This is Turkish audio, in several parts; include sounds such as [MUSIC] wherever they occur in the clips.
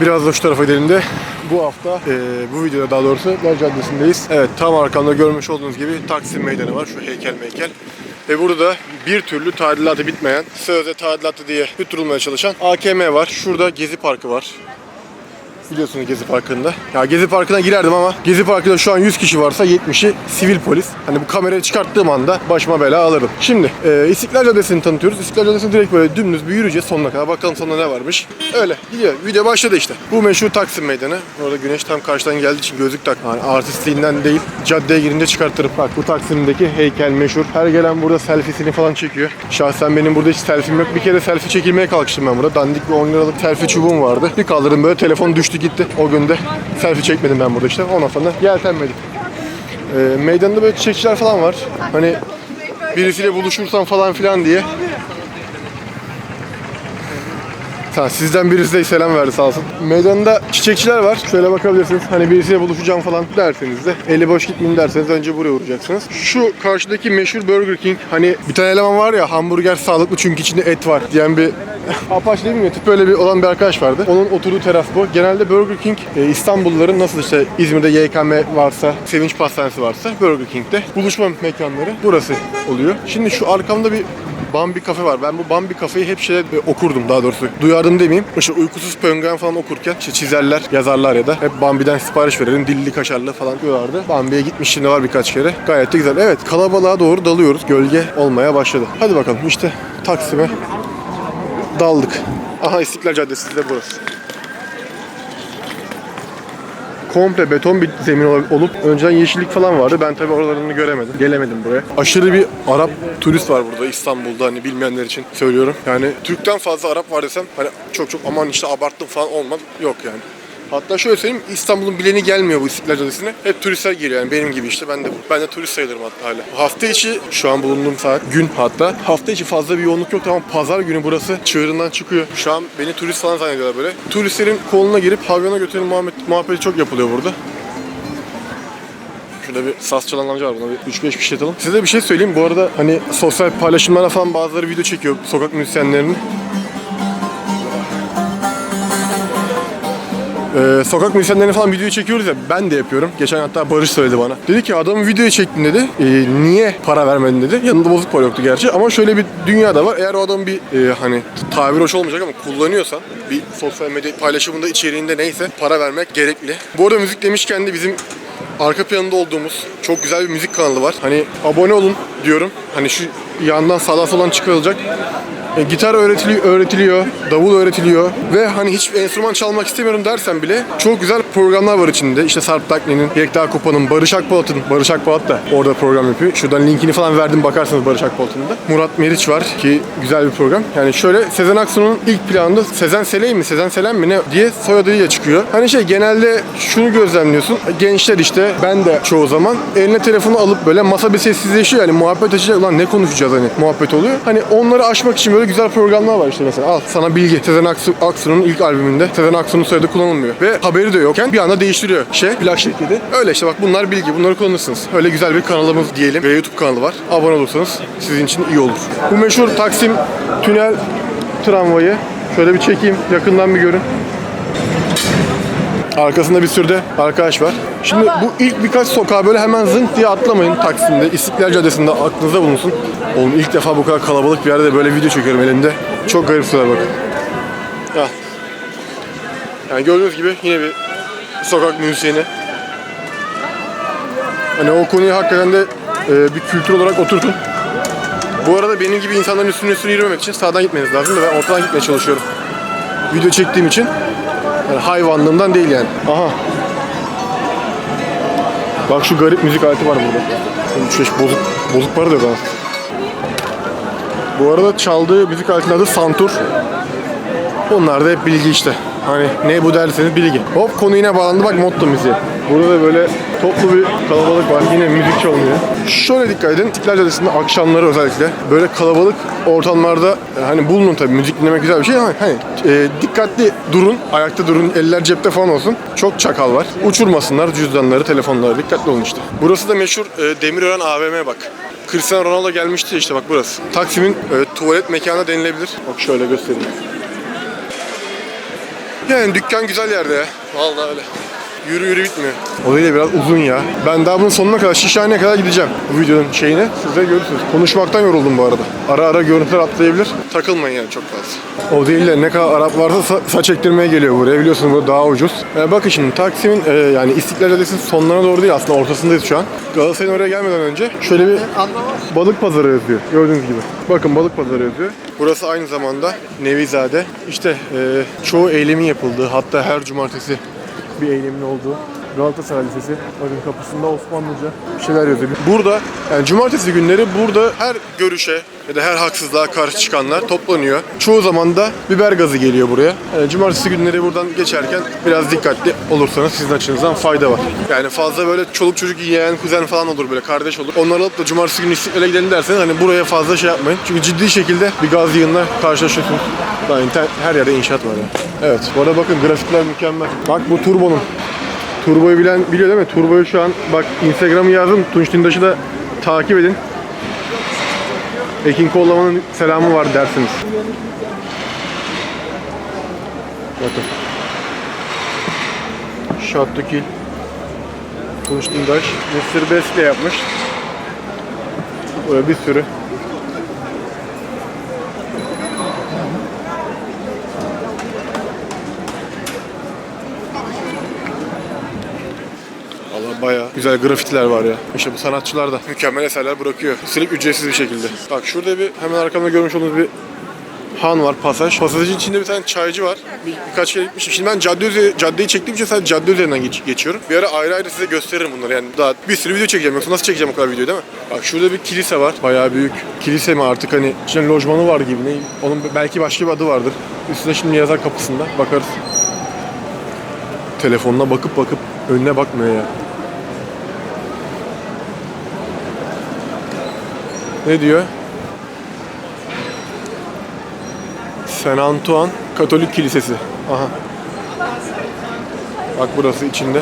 Biraz da şu tarafa gidelim de bu hafta e, bu videoda daha doğrusu Ler Caddesi'ndeyiz. Evet tam arkamda görmüş olduğunuz gibi Taksim Meydanı var. Şu heykel meykel. Ve burada bir türlü tadilatı bitmeyen, sözde tadilatı diye tutturulmaya çalışan AKM var. Şurada Gezi Parkı var. Biliyorsunuz Gezi Parkı'nda. Ya Gezi Parkı'na girerdim ama Gezi Parkı'nda şu an 100 kişi varsa 70'i sivil polis. Hani bu kamerayı çıkarttığım anda başıma bela alırdım. Şimdi e, İstiklal Caddesi'ni tanıtıyoruz. İstiklal Caddesi'ni direkt böyle dümdüz bir yürüyeceğiz sonuna kadar. Bakalım sonunda ne varmış. Öyle gidiyor. Video başladı işte. Bu meşhur Taksim Meydanı. Orada güneş tam karşıdan geldiği için gözlük tak. Yani artistliğinden değil. Caddeye girince çıkartırım. Bak bu Taksim'deki heykel meşhur. Her gelen burada selfiesini falan çekiyor. Şahsen benim burada hiç selfie'm yok. Bir kere selfie çekilmeye kalkıştım ben burada. Dandik bir 10 liralık selfie çubuğum vardı. Bir kaldırdım böyle telefon düştü gitti. O günde selfie çekmedim ben burada işte. Ondan sonra yeltenmedim. Ee, meydanda böyle çiçekçiler falan var. Hani birisiyle buluşursam falan filan diye. Ha, sizden birisi de selam verdi sağ olsun. Meydanda çiçekçiler var. Şöyle bakabilirsiniz. Hani birisiyle buluşacağım falan derseniz de eli boş gitmeyeyim derseniz önce buraya uğrayacaksınız. Şu karşıdaki meşhur Burger King. Hani bir tane eleman var ya hamburger sağlıklı çünkü içinde et var diyen bir [LAUGHS] Apache değil mi? Tip böyle bir olan bir arkadaş vardı. Onun oturduğu teras bu. Genelde Burger King e, İstanbulluların nasıl işte İzmir'de YKM varsa, Sevinç Pastanesi varsa Burger King'de buluşma mekanları burası oluyor. Şimdi şu arkamda bir Bambi kafe var. Ben bu Bambi kafeyi hep şeyde e, okurdum daha doğrusu. Duyardım demeyeyim. İşte uykusuz penguen falan okurken işte çizerler, yazarlar ya da hep Bambi'den sipariş verelim. Dilli kaşarlı falan diyorlardı. Bambi'ye gitmişliğim de var birkaç kere. Gayet de güzel. Evet kalabalığa doğru dalıyoruz. Gölge olmaya başladı. Hadi bakalım işte Taksim'e daldık. Aha İstiklal Caddesi de burası. Komple beton bir zemin ol- olup önceden yeşillik falan vardı. Ben tabii oralarını göremedim. Gelemedim buraya. Aşırı bir Arap turist var burada İstanbul'da hani bilmeyenler için söylüyorum. Yani Türk'ten fazla Arap var desem hani çok çok aman işte abarttım falan olmaz. Yok yani. Hatta şöyle söyleyeyim İstanbul'un bileni gelmiyor bu İstiklal Caddesi'ne. Hep turistler geliyor yani benim gibi işte ben de ben de turist sayılırım hatta hala. Hafta içi şu an bulunduğum saat gün hatta hafta içi fazla bir yoğunluk yok ama pazar günü burası çığırından çıkıyor. Şu an beni turist falan zannediyorlar böyle. Turistlerin koluna girip pavyona götüren muhabbet, muhabbeti çok yapılıyor burada. Şurada bir saz çalan amca var buna bir 3-5 bir şey atalım. Size bir şey söyleyeyim bu arada hani sosyal paylaşımlara falan bazıları video çekiyor sokak müzisyenlerinin. Ee, sokak müzisyenlerine falan video çekiyoruz ya ben de yapıyorum. Geçen hatta Barış söyledi bana. Dedi ki adamın videoyu çektin dedi. "Ee, niye para vermedin dedi. Yanında bozuk para yoktu gerçi ama şöyle bir dünya da var. Eğer o adam bir e, hani tabir hoş olmayacak ama kullanıyorsan bir sosyal medya paylaşımında içeriğinde neyse para vermek gerekli. Bu arada müzik demişken de bizim arka planında olduğumuz çok güzel bir müzik kanalı var. Hani abone olun diyorum. Hani şu yandan sağdan soldan çıkarılacak. E, gitar öğretiliyor, öğretiliyor, davul öğretiliyor ve hani hiç enstrüman çalmak istemiyorum dersen bile çok güzel programlar var içinde. İşte Sarp Takli'nin, Yekta Kopa'nın, Barış Akpolat'ın, Barış Akpolat da orada program yapıyor. Şuradan linkini falan verdim bakarsanız Barış Akpolat'ın da. Murat Meriç var ki güzel bir program. Yani şöyle Sezen Aksu'nun ilk planında Sezen Seley mi, Sezen Selen mi ne diye soyadıyla çıkıyor. Hani şey genelde şunu gözlemliyorsun. Gençler işte ben de çoğu zaman eline telefonu alıp böyle masa bir sessizleşiyor yani muhabbet açacak. Ulan ne konuşacağız hani muhabbet oluyor. Hani onları aşmak için böyle güzel programlar var işte mesela. Al sana bilgi. Sezen Aksu, Aksu'nun ilk albümünde Sezen Aksu'nun soyadı kullanılmıyor. Ve haberi de yokken bir anda değiştiriyor şey plak şirketi. Öyle işte bak bunlar bilgi. Bunları kullanırsınız. Öyle güzel bir kanalımız diyelim. Ve YouTube kanalı var. Abone olursanız sizin için iyi olur. Bu meşhur Taksim Tünel tramvayı. Şöyle bir çekeyim. Yakından bir görün. Arkasında bir sürü de arkadaş var. Şimdi bu ilk birkaç sokağa böyle hemen zınk diye atlamayın Taksim'de. İstiklal Caddesi'nde aklınızda bulunsun. Oğlum ilk defa bu kadar kalabalık bir yerde de böyle video çekiyorum elimde. Çok garip şeyler bakın. Ya. Yani gördüğünüz gibi yine bir sokak müzisyeni. Hani o konuyu hakikaten de e, bir kültür olarak oturtun. Bu arada benim gibi insanların üstüne üstüne yürümemek için sağdan gitmeniz lazım da ben ortadan gitmeye çalışıyorum. Video çektiğim için. Yani hayvanlığımdan değil yani. Aha. Bak şu garip müzik aleti var burada. Şey bozuk, bozuk para yok anasını. Bu arada çaldığı müzik aletinin adı Santur. Bunlar da hep bilgi işte. Hani ne bu derseniz bilgi. Hop konu yine bağlandı bak motto müziği. Burada da böyle toplu bir kalabalık var. Yine müzik çalınıyor. Şöyle dikkat edin. İstiklal Caddesi'nde akşamları özellikle böyle kalabalık ortamlarda e, hani bulunun tabii müzik dinlemek güzel bir şey ama hani e, dikkatli durun. Ayakta durun. Eller cepte falan olsun. Çok çakal var. Uçurmasınlar cüzdanları, telefonları. Dikkatli olun işte. Burası da meşhur e, Demirören AVM bak. Cristiano Ronaldo gelmişti işte bak burası. Taksim'in e, tuvalet mekanı denilebilir. Bak şöyle göstereyim. Yani dükkan güzel yerde ya. Vallahi öyle. Yürü yürü bitmiyor. O değil de biraz uzun ya. Ben daha bunun sonuna kadar Şişhane'ye kadar gideceğim bu videonun şeyine. Siz de görürsünüz. Konuşmaktan yoruldum bu arada. Ara ara görüntüler atlayabilir. Takılmayın yani çok fazla. O değil de ne kadar Arap varsa sa- saç ektirmeye geliyor buraya. Biliyorsunuz bu daha ucuz. E, bakın şimdi Taksim'in e, yani İstiklal Caddesi'nin sonlarına doğru değil aslında ortasındayız şu an. Galatasaray'ın oraya gelmeden önce şöyle bir balık pazarı yazıyor. Gördüğünüz gibi. Bakın balık pazarı yazıyor. Burası aynı zamanda Nevizade. İşte e, çoğu eylemin yapıldığı hatta her cumartesi bir eylemin olduğu Galatasaray Lisesi. Bakın kapısında Osmanlıca bir şeyler yazıyor. Burada yani cumartesi günleri burada her görüşe ya da her haksızlığa karşı çıkanlar toplanıyor. Çoğu zaman da biber gazı geliyor buraya. Yani cumartesi günleri buradan geçerken biraz dikkatli olursanız sizin açınızdan fayda var. Yani fazla böyle çoluk çocuk yiyen kuzen falan olur böyle kardeş olur. Onları alıp da cumartesi günü İstiklal'e gidelim derseniz hani buraya fazla şey yapmayın. Çünkü ciddi şekilde bir gaz yığınla karşılaşıyorsunuz. Daha internet, her yerde inşaat var ya. Evet bu arada bakın grafikler mükemmel. Bak bu turbonun. Turbo'yu bilen biliyor değil mi? Turbo'yu şu an bak Instagram'ı yazdım. Tunç Tindaş'ı da takip edin. Ekin Kollaman'ın selamı var dersiniz. Bakın. Şattükil. Tunç Tindaş. Mr. Best ile yapmış. Böyle bir sürü. Bayağı güzel grafitiler var ya. İşte bu sanatçılar da mükemmel eserler bırakıyor. Üstelik ücretsiz bir şekilde. Bak şurada bir hemen arkamda görmüş olduğunuz bir han var pasaj. Pasajın içinde bir tane çaycı var. Bir, birkaç kere gitmişim. Şimdi ben cadde üzeri, caddeyi çektiğim için sadece cadde üzerinden geç- geçiyorum. Bir ara ayrı ayrı size gösteririm bunları. Yani daha bir sürü video çekeceğim. Yoksa nasıl çekeceğim o kadar video değil mi? Bak şurada bir kilise var. Bayağı büyük. Kilise mi artık hani içinde lojmanı var gibi. Ne? Onun belki başka bir adı vardır. Üstüne şimdi yazar kapısında. Bakarız. Telefonuna bakıp bakıp önüne bakmıyor ya. Ne diyor? Saint Antoine Katolik Kilisesi. Aha. Bak burası içinde.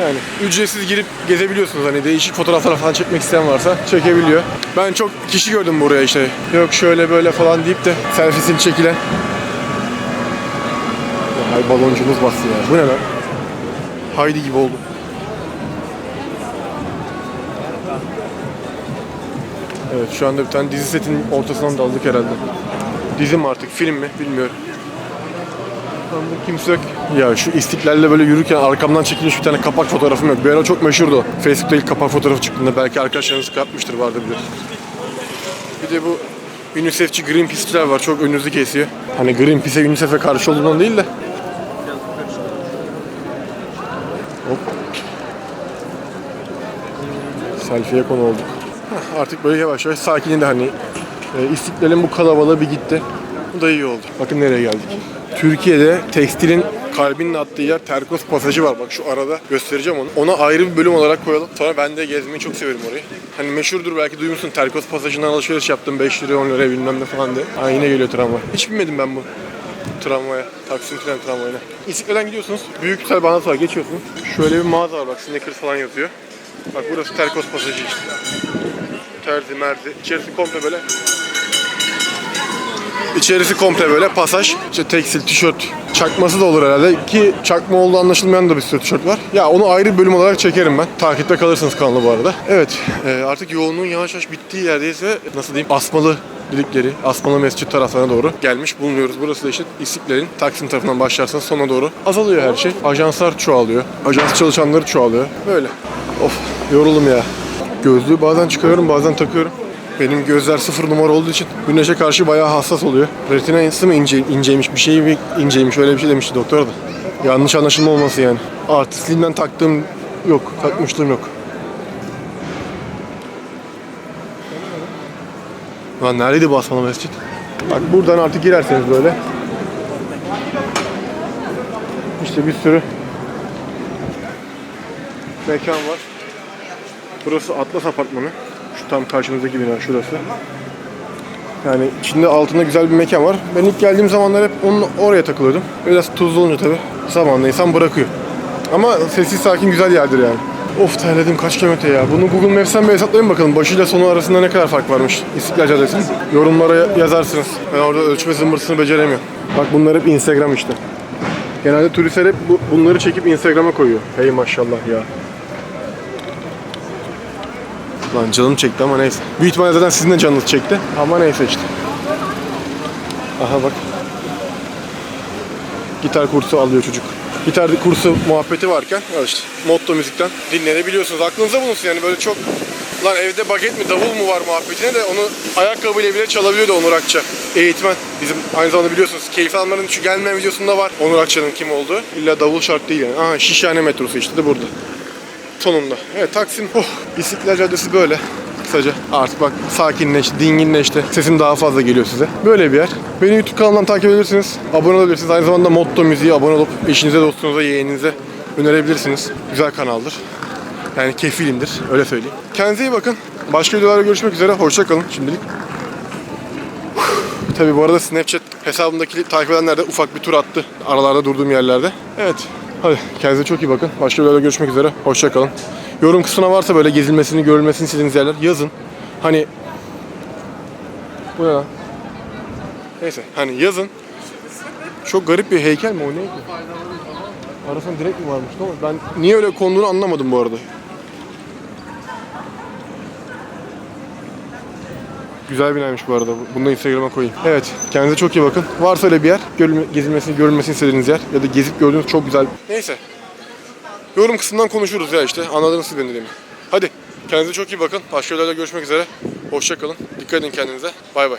Yani ücretsiz girip gezebiliyorsunuz hani değişik fotoğraflar falan çekmek isteyen varsa çekebiliyor. Ben çok kişi gördüm buraya işte. Yok şöyle böyle falan deyip de selfiesini çekilen. Ya, Ay baloncumuz bastı ya. Bu ne lan? Haydi gibi oldu. Evet şu anda bir tane dizi setinin ortasından daldık herhalde. Dizi mi artık film mi bilmiyorum. Anda kimse yok. Ya şu istiklalle böyle yürürken arkamdan çekilmiş bir tane kapak fotoğrafım yok. Bir ara çok meşhurdu. Facebook'ta ilk kapak fotoğrafı çıktığında belki arkadaşlarınız kapmıştır vardı bilir. Bir de bu UNICEF'çi Greenpeace'çiler var. Çok önünüzü kesiyor. Hani Greenpeace'e UNICEF'e karşı olduğundan değil de. Hop. Selfie'ye konu olduk. Artık böyle yavaş yavaş sakinliğinde hani e, istiklalin bu kalabalığı bir gitti. Bu da iyi oldu. Bakın nereye geldik. Türkiye'de tekstilin kalbinin attığı yer Terkos Pasajı var. Bak şu arada göstereceğim onu. Ona ayrı bir bölüm olarak koyalım. Sonra ben de gezmeyi çok severim orayı. Hani meşhurdur belki duymuşsun. Terkos Pasajı'ndan alışveriş yaptım. 5 liraya 10 liraya bilmem ne falan diye. Ha yine geliyor tramvay. Hiç binmedim ben bu tramvaya. Taksim tren tramvayına. İstiklal'den gidiyorsunuz. Büyük güzel bana var. Geçiyorsunuz. Şöyle bir mağaza var. Bak Snickers falan yazıyor. Bak burası Terkos Pasajı işte. Terzi, merzi. İçerisi komple böyle İçerisi komple böyle pasaj. İşte tekstil, tişört, çakması da olur herhalde. Ki çakma olduğu anlaşılmayan da bir sürü tişört var. Ya onu ayrı bir bölüm olarak çekerim ben. Takipte kalırsınız kanalı bu arada. Evet e, artık yoğunluğun yavaş yavaş bittiği yerdeyiz ve nasıl diyeyim asmalı dedikleri Asmalı Mescit taraflarına doğru gelmiş bulunuyoruz. Burası da işte İstiklal'in Taksim tarafından başlarsanız sona doğru azalıyor her şey. Ajanslar çoğalıyor. Ajans çalışanları çoğalıyor. Böyle. Of yoruldum ya. Gözlüğü bazen çıkarıyorum bazen takıyorum. Benim gözler sıfır numara olduğu için güneşe karşı bayağı hassas oluyor. Retina insi mi ince, inceymiş, bir şey mi inceymiş öyle bir şey demişti doktor da. Yanlış anlaşılma olması yani. Artistliğinden taktığım yok, takmışlığım yok. Lan neredeydi bu Asmalı Mescit? Bak buradan artık girerseniz böyle. İşte bir sürü mekan var. Burası Atlas Apartmanı. Şu tam karşımızdaki bina şurası. Yani içinde altında güzel bir mekan var. Ben ilk geldiğim zamanlar hep onun oraya takılıyordum. Biraz tuzlu olunca tabii zamanla insan bırakıyor. Ama sessiz sakin güzel yerdir yani. Of terledim kaç kilometre ya. Bunu Google Maps'ten bir hesaplayın bakalım. Başıyla sonu arasında ne kadar fark varmış İstiklal Caddesi'nin. Yorumlara ya- yazarsınız. Ben orada ölçme zımbırtısını beceremiyorum. Bak bunlar hep Instagram işte. Genelde turistler hep bu- bunları çekip Instagram'a koyuyor. Hey maşallah ya. Lan canım çekti ama neyse. Büyük ihtimalle zaten sizin de canınız çekti. Ama neyse işte. Aha bak. Gitar kursu alıyor çocuk. Gitar kursu muhabbeti varken işte motto müzikten dinlenebiliyorsunuz. Aklınıza bulunsun yani böyle çok lan evde baget mi davul mu var muhabbetine de onu ayakkabıyla bile çalabiliyordu Onur Akça. Eğitmen. Bizim aynı zamanda biliyorsunuz Keyif Alman'ın şu gelmeyen videosunda var Onur Akça'nın kim olduğu. İlla davul şart değil yani. Aha Şişhane metrosu işte de burada. Sonunda. Evet Taksim. Oh. İstiklal Caddesi böyle. Kısaca artık bak sakinleşti, dinginleşti. Sesim daha fazla geliyor size. Böyle bir yer. Beni YouTube kanalından takip edebilirsiniz. Abone olabilirsiniz. Aynı zamanda Motto Müziği abone olup eşinize, dostunuza, yeğeninize önerebilirsiniz. Güzel kanaldır. Yani kefilimdir. Öyle söyleyeyim. Kendinize iyi bakın. Başka videolarda görüşmek üzere. Hoşçakalın şimdilik. Tabi bu arada Snapchat hesabımdaki takip edenler de ufak bir tur attı. Aralarda durduğum yerlerde. Evet. Hadi kendinize çok iyi bakın. Başka videoda görüşmek üzere. Hoşçakalın. Yorum kısmına varsa böyle gezilmesini, görülmesini istediğiniz yerler yazın. Hani bu ne lan? Neyse hani yazın. Çok garip bir heykel mi o neydi? Arasında direkt mi varmış? Oldu? Ben niye öyle konduğunu anlamadım bu arada. Güzel binaymış bu arada. Bunu da Instagram'a koyayım. Evet. Kendinize çok iyi bakın. Varsa öyle bir yer, görülme, gezilmesini, görülmesini istediğiniz yer ya da gezip gördüğünüz çok güzel. Neyse. Yorum kısmından konuşuruz ya işte. Anladınız siz beni demin. Hadi. Kendinize çok iyi bakın. Başka videolarda görüşmek üzere. Hoşça kalın. Dikkat edin kendinize. Bay bay.